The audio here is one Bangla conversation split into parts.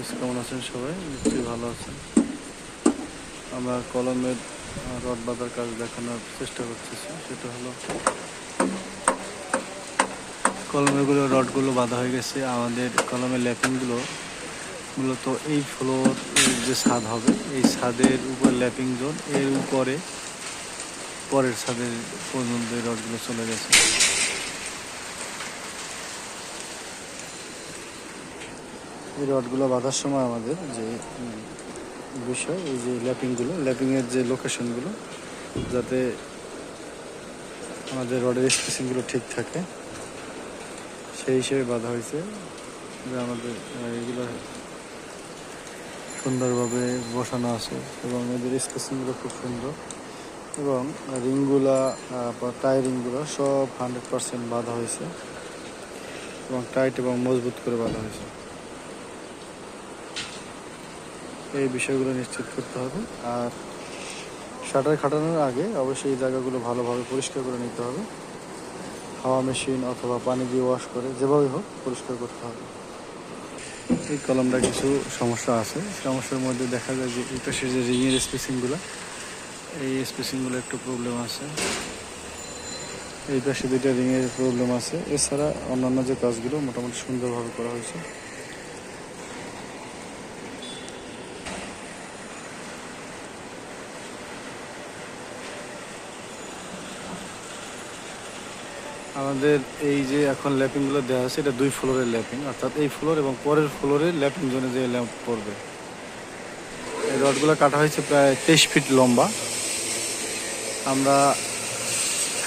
আছেন সবাই? নিশ্চয়ই ভালো আছেন। আমরা কলমের রড বাঁধার কাজ দেখানোর চেষ্টা করতেছি। সেটা হলো কলমেগুলো রডগুলো বাঁধা হয়ে গেছে। আমাদের কলমের ল্যাপিংগুলো মূলত এই ফ্লোর যে ছাদ হবে, এই ছাদের উপর ল্যাপিং জোন। এর উপরে, পরের ছাদের পর্যন্ত রডগুলো চলে গেছে। এই রডগুলো বাঁধার সময় আমাদের যে বিষয়, এই যে ল্যাপিংগুলো, ল্যাপিংয়ের যে লোকেশনগুলো, যাতে আমাদের রডের স্পেসিংগুলো ঠিক থাকে, সেই হিসেবে বাঁধা হয়েছে। যে আমাদের এগুলো সুন্দরভাবে বসানো আছে এবং এদের স্পেসিংগুলো খুব সুন্দর এবং রিংগুলা বা টাই রিংগুলো সব হান্ড্রেড পার্সেন্ট বাঁধা হয়েছে এবং টাইট এবং মজবুত করে বাঁধা হয়েছে। এই বিষয়গুলো নিশ্চিত করতে হবে। আর শাটার খাটানোর আগে অবশ্যই এই জায়গাগুলো ভালোভাবে পরিষ্কার করে নিতে হবে। হাওয়া মেশিন অথবা পানি দিয়ে ওয়াশ করে যেভাবে হোক পরিষ্কার করতে হবে। এই কলমটা কিছু সমস্যা আছে। সমস্যার মধ্যে দেখা যায় যে এই পাশে যে রিংয়ের স্পেসিংগুলো এই স্পেসিংগুলো একটু প্রবলেম আছে। এই পাশে দুইটা রিংয়ের প্রবলেম আছে। এছাড়া অন্যান্য যে কাজগুলো মোটামুটি সুন্দরভাবে করা হয়েছে। আমাদের এই যে এখন ল্যাপিংগুলো দেওয়া আছে, এটা দুই ফ্লোরের ল্যাপিং অর্থাৎ এই ফ্লোর এবং পরের ফ্লোরে ল্যাপিং জোনে যে ল্যাম্প পড়বে। এই রডগুলো কাটা হয়েছে প্রায় তেইশ ফিট লম্বা। আমরা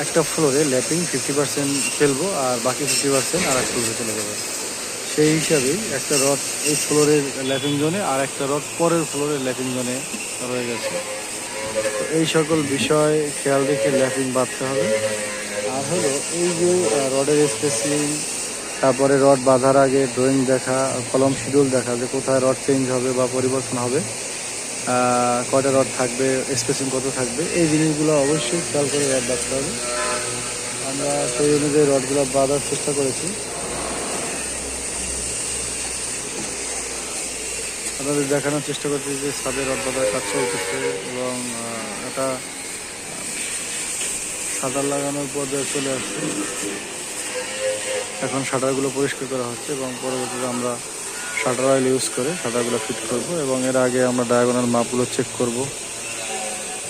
একটা ফ্লোরে ল্যাপিং ফিফটি পার্সেন্ট ফেলব আর বাকি ফিফটি পার্সেন্ট আর এক ফ্লোরে চলে যাবে। সেই হিসাবেই একটা রড এই ফ্লোরের ল্যাপিং জোনে আর একটা রড পরের ফ্লোরের ল্যাপিং জোনে রয়ে গেছে। এই সকল বিষয় খেয়াল রেখে ল্যাপিং বাঁধতে হবে। আর হলো এই যে রডের স্পেসিং তারপরে রড বাঁধার আগে ড্রয়িং দেখা, কলম শিডিউল দেখা, যে কোথায় রড চেঞ্জ হবে বা পরিবর্তন হবে কয়টা রড থাকবে স্পেসিং কত থাকবে, এই জিনিসগুলো অবশ্যই খেয়াল করে রড বাঁধতে হবে। আমরা সেই অনুযায়ী রডগুলো বাঁধার চেষ্টা করেছি। আপনাদের দেখানোর চেষ্টা করছি যে ছাদের রড বাঁধার কাজ চলতেছে এবং এটা শাটার লাগানোর পর্যায়ে চলে আসছে। এখন শাটারগুলো পরিষ্কার করা হচ্ছে এবং পরবর্তীতে আমরা শাটার অয়েল ইউজ করে শাটারগুলো ফিট করব এবং এর আগে আমরা ডায়াগোনাল মাপগুলো চেক করব।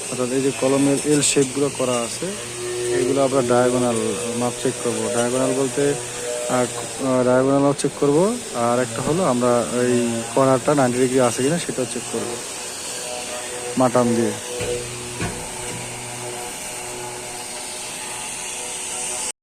অর্থাৎ এই যে কলমের এল শেপগুলো করা আছে, এগুলো আমরা ডায়াগোনাল মাপ চেক করব। ডায়াগোনাল বলতে ডায়াগোনালও চেক করব, আর একটা হলো আমরা এই কর্নারটা নাইনটি ডিগ্রি আছে কিনা সেটাও চেক করব। মাটাম দিয়ে।